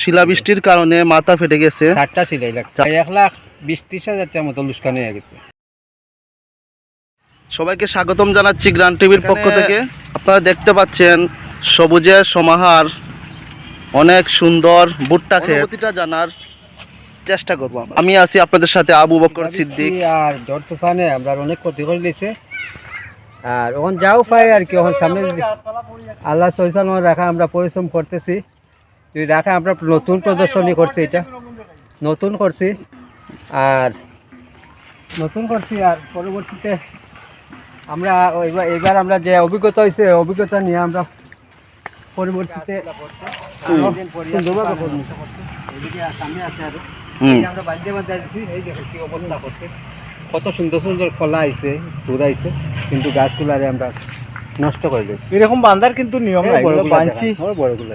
শিলাবৃষ্টির কারণে মাথা ফেটে গেছে। চারটা সিলাই লাগছে। এক লাখ বিশ ত্রিশ হাজার টাকার মতো লুস্কান হয়ে গেছে। সবাইকে স্বাগতম জানাচ্ছি গ্রান টিভির পক্ষ থেকে। আপনারা দেখতে পাচ্ছেন সবুজের সমাহার অনেক সুন্দর ভুট্টা খেয়ে। প্রতিটা জানার চেষ্টা করব আমি আছি আপনাদের সাথে আবু বকর সিদ্দিক। আর ঝড় তুফানে আমরা অনেক ক্ষতি করে দিয়েছে। আর ওখান যাও পাই আর কি ওখান সামনে আল্লাহ সহিসাল রাখা আমরা পরিশ্রম করতেছি। রাখা আমরা নতুন প্রদর্শনী করছি এটা। নতুন করছি আর নতুন করছি আর পরবর্তীতে আমরা এবার এবার আমরা যে অভিজ্ঞতা হয়েছে অভিজ্ঞতা নিয়ে আমরা পরবর্তীতে কত সুন্দর সুন্দর ফলা আইছে ঘুরাইছে। কিন্তু গাছগুলারে আমরা নষ্ট করে এরকম বান্ধার কিন্তু নিয়ম নাই বাঞ্চি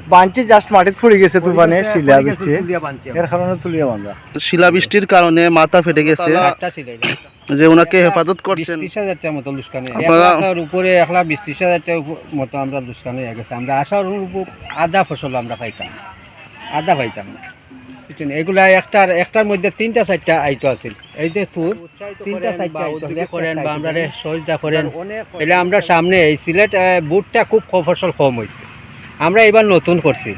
বাঞ্চি জাস্ট মাটিতে পড়ে গেছে তুফানে শিলা বৃষ্টি। এর কারণে তুলিয়া বান্ধা। শিলাবৃষ্টির কারণে মাথা ফেটে গেছে। যে ওনাকে হেফাজত করছেন। ত্রিশ হাজার টাকার মতো লুস্কানে। আপনারা- উপরে এক লাখ বিশ ত্রিশ হাজার টাকার মতো আমরা লুস্কানে হয়ে গেছে। আমরা আসার উপর আধা ফসল আমরা পাইতাম। আধা পাইতাম না? এগুলা একটার একটার মধ্যে তিনটা চারটা আইটো আছিল। এই যে তুর তিনটা চারটা করেন বা আমরা সহজটা করেন এলে আমরা সামনে এই সিলেট বুটটা খুব ফসল কম হয়েছে আমরা এবার নতুন করছি।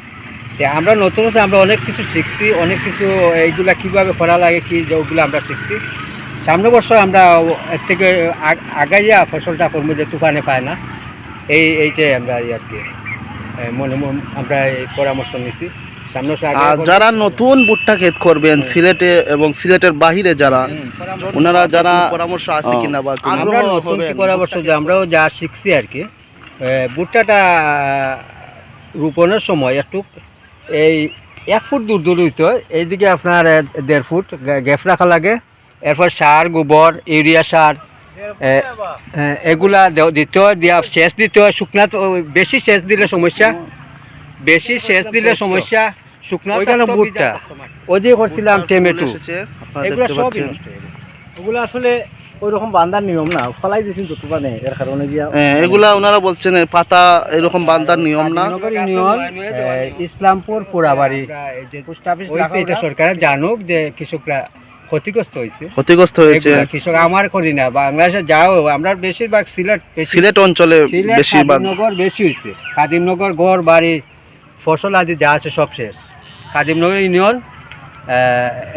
আমরা নতুন হচ্ছে আমরা অনেক কিছু শিখছি অনেক কিছু এইগুলা কীভাবে করা লাগে কি যে ওগুলো আমরা শিখছি। সামনে বছর আমরা এর থেকে আগ- আগাইয়া ফসলটা করব যে তুফানে পায় না। এই এইটাই আমরা এই আর কি মনে মন- আমরা এই পরামর্শ নিছি। আর যারা নতুন ভুট্টা ক্ষেত করবেন সিলেটে এবং সিলেটের বাহিরে যারা ওনারা যারা পরামর্শ আছে কিনা বা আমরা নতুন পরামর্শ যে আমরাও যা শিখছি আর কি ভুট্টাটা রোপণের সময় একটু এই এক ফুট দূর দূর হইতে হয়। এইদিকে আপনার দেড় ফুট গ্যাপ রাখা লাগে। এরপর সার গোবর ইউরিয়া সার এগুলা দিতে হয় দিয়া সেচ দিতে হয় শুকনা তো বেশি সেচ দিলে সমস্যা। বেশি সেচ দিলে সমস্যা শুকনা ওইখানে ওদিকে করছিলাম টমেটো। এগুলো। ওগুলো আসলে ওই রকম বান্ধার নিয়ম না ফলাই তো এর কারণে গিয়া হ্যাঁ, এগুলা ওনারা বলছেন পাতা এরকম বান্ধার নিয়ম না। নগর ইসলামপুর পোড়াবাড়ি। হয়েছে এটা সরকার জানুক যে কৃষকরা ক্ষতিগ্রস্ত হয়েছে। ক্ষতিগ্রস্ত হয়েছে। কৃষক আমার করি না বাংলাদেশে যাও আমরা বেশিরভাগ সিলেট সিলেট অঞ্চলে বেশিরভাগ খাদিমনগর বেশি হয়েছে। খাদিমনগর ঘর বাড়ি ফসল আদি যা আছে সব শেষ। খাদিমনগর ইউনিয়ন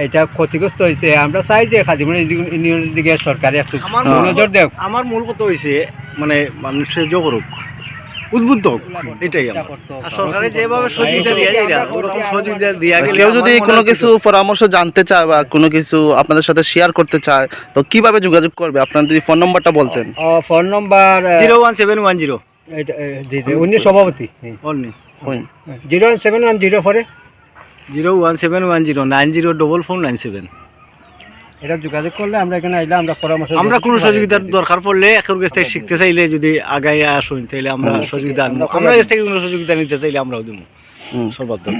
এটা ক্ষতিগ্রস্ত হয়েছে। আমরা চাই যে খাদিমনগর ইউনিয়নের দিকে সরকারে একটু নজর দেখ আমার মূল কথা হয়েছে মানে মানুষের যোগ করুক উদ্বুদ্ধ হোক এটাই আর সরকারে যেভাবে সহযোগিতা দিয়া ওরকম সহযোগিতা দিয়া কেউ যদি কোনো কিছু পরামর্শ জানতে চায় বা কোনো কিছু আপনাদের সাথে শেয়ার করতে চায় তো কীভাবে যোগাযোগ করবে? আপনার যদি ফোন নম্বরটা বলতেন। Phone number zero one seven one zero. এটা উনি সভাপতি। One zero seven one zero ফোরে। Zero one seven one zero nine zero double four nine seven. এটা যোগাযোগ করলে আমরা এখানে আইলে আমরা পরামর্শ আমরা কোনো। সহযোগিতার দরকার পড়লে একের কাছ থেকে শিখতে চাইলে যদি আগায় আসুন তাহলে আমরা সহযোগিতা আনব। আমরা কাছ থেকে কোনো সহযোগিতা নিতে চাইলে আমরাও দিব। সর্বাত্মক।